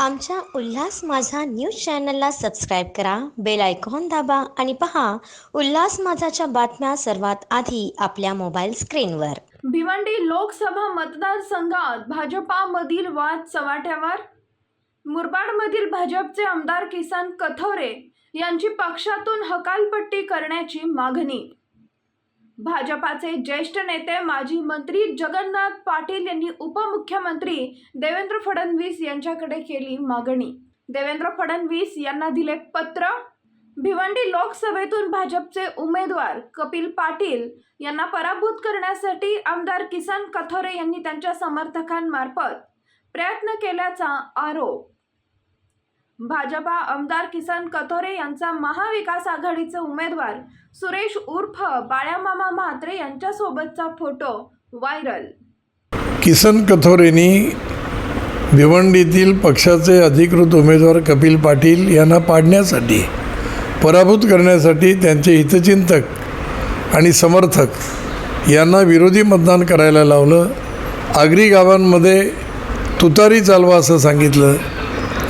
आमच्या उल्हास माझा न्यूज चॅनलला सबस्क्राईब करा बेल आयकॉन दाबा आणि पहा उल्हास माझाच्या बातम्या सर्वात आधी आपल्या मोबाईल स्क्रीनवर. भिवंडी लोकसभा मतदारसंघात भाजपामधील वाद चव्हाट्यावर? मुरबाडमधील भाजपचे आमदार किसन कथोरे यांची पक्षातून हकालपट्टी करण्याची मागणी भाजपाचे ज्येष्ठ नेते माजी मंत्री जगन्नाथ पाटील यांनी उपमुख्यमंत्री देवेंद्र फडणवीस यांच्याकडे केली मागणी. देवेंद्र फडणवीस यांना दिले पत्र. भिवंडी लोकसभेतून भाजपचे उमेदवार कपिल पाटील यांना पराभूत करण्यासाठी आमदार किसन कथोरे यांनी त्यांच्या समर्थकांमार्फत प्रयत्न केल्याचा आरोप. भाजपा आमदार किसन कथोरे यांचा महाविकास आघाडीचे उमेदवार सुरेश उर्फ बाळ्यामामा म्हात्रे यांच्यासोबतचा फोटो व्हायरल. किसन कथोरेंनी भिवंडीतील पक्षाचे अधिकृत उमेदवार कपिल पाटील यांना पाडण्यासाठी पराभूत करण्यासाठी त्यांचे हितचिंतक आणि समर्थक यांना विरोधी मतदान करायला लावलं. आगरी गावांमध्ये तुतारी चालवा असं सांगितलं.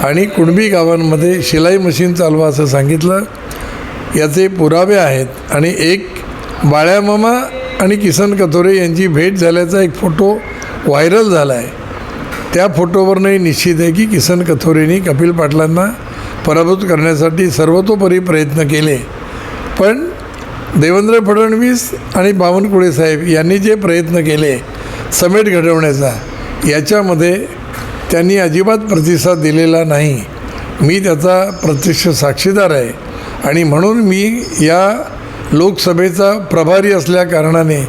आणि कुणबी गावांमध्ये शिलाई मशीन चालवा असं सांगितलं. याचे पुरावे आहेत आणि एक बाळ्यामामा आणि किसन कथोरे यांची भेट झाल्याचा एक फोटो व्हायरल झाला आहे त्या फोटोवरनंही निश्चित आहे की किसन कथोरेंनी कपिल पाटलांना पराभूत करण्यासाठी सर्वतोपरी प्रयत्न केले. पण देवेंद्र फडणवीस आणि बावनकुळे साहेब यांनी जे प्रयत्न केले समेट घडवण्याचा याच्यामध्ये त्यांनी अजिबात प्रतिसाद दिलेला नाही. मी त्याचा प्रत्यक्ष साक्षीदार आहे. आणि म्हणून मी या लोकसभेचा प्रभारी असल्या कारणाने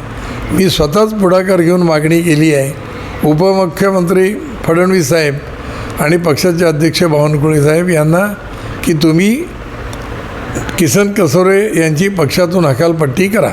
मी स्वतःच पुढाकार घेऊन मागणी केली आहे. उपमुख्यमंत्री फडणवीस साहेब आणि पक्षाचे अध्यक्ष बावनकुळे साहेब यांना की तुम्ही किसन कसोरे यांची पक्षातून हकालपट्टी करा.